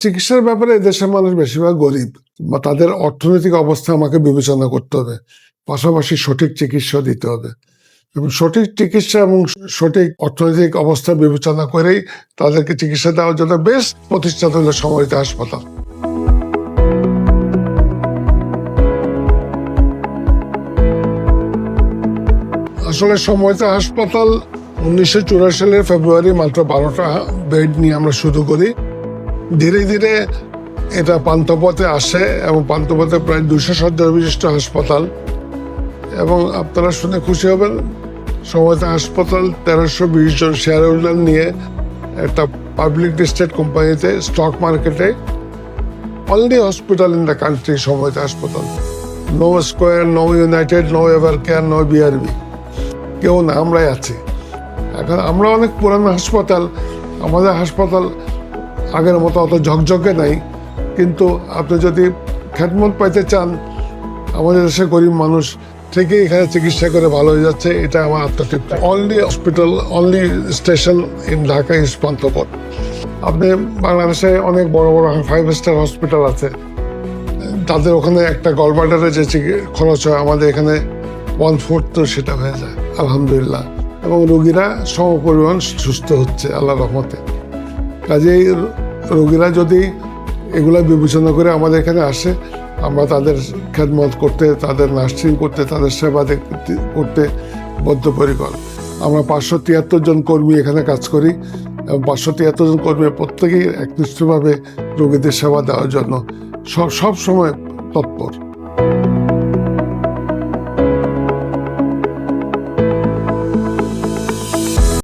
চিকিৎসার ব্যাপারে দেশের মানুষ বেশিরভাগ গরিব, বা তাদের অর্থনৈতিক অবস্থা আমাকে বিবেচনা করতে হবে, পাশাপাশি সঠিক চিকিৎসা দিতে হবে। এবং সঠিক চিকিৎসা এবং সঠিক অর্থনৈতিক অবস্থা বিবেচনা করেই তাদেরকে চিকিৎসা দেওয়ার জন্য বেশ প্রতিষ্ঠান হলো সমরিত হাসপাতাল। আসলে সময়তে হাসপাতাল উনিশশো চুরাশি সালের ফেব্রুয়ারি মাত্র বারোটা বেড নিয়ে আমরা শুরু করি। ধীরে ধীরে এটা পান্থপথে আসে এবং পান্থপথে প্রায় দুশো শয্যার বিশিষ্ট হাসপাতাল। এবং আপনারা শুনে খুশি হবেন সময়তে হাসপাতাল তেরোশো বিশ জন শেয়ার হোল্ডার নিয়ে একটা পাবলিক লিস্টেড কোম্পানিতে স্টক মার্কেটে only hospital in the country সময়তে হাসপাতাল। No Square no United no Evercare no BRB কেউ না, আমরাই আছি। এখন আমরা অনেক পুরানো হাসপাতাল, আমাদের হাসপাতাল আগের মতো অত ঝকঝকে নাই। কিন্তু আপনি যদি খ্যাতমত পাইতে চান, আমাদের দেশে গরিব মানুষ ঠিকই এখানে চিকিৎসা করে ভালো হয়ে যাচ্ছে, এটা আমার আত্মতৃপ্তি। Only hospital only station in Dhaka is Panthapath আপনি বাংলাদেশে অনেক বড় বড় ফাইভ স্টার হসপিটাল আছে। তাদের ওখানে একটা গলবার্ডারে যে খরচ হয়, আমাদের এখানে ওয়ান ফোর্থ তো সেটা হয়ে যায়, আলহামদুলিল্লাহ। এবং রোগীরা সমপরিমাণ সুস্থ হচ্ছে আল্লাহ রহমতে। কাজেই রোগীরা যদি এগুলো বিবেচনা করে আমাদের এখানে আসে, আমরা তাদের খেদমত করতে, তাদের নার্সিং করতে, তাদের সেবা করতে বদ্ধপরিকর। আমরা পাঁচশো তিয়াত্তর জন কর্মী এখানে কাজ করি, এবং পাঁচশো তিয়াত্তর জন কর্মী প্রত্যেকেই একনিষ্ঠভাবে রোগীদের সেবা দেওয়ার জন্য সব সব সময় তৎপর।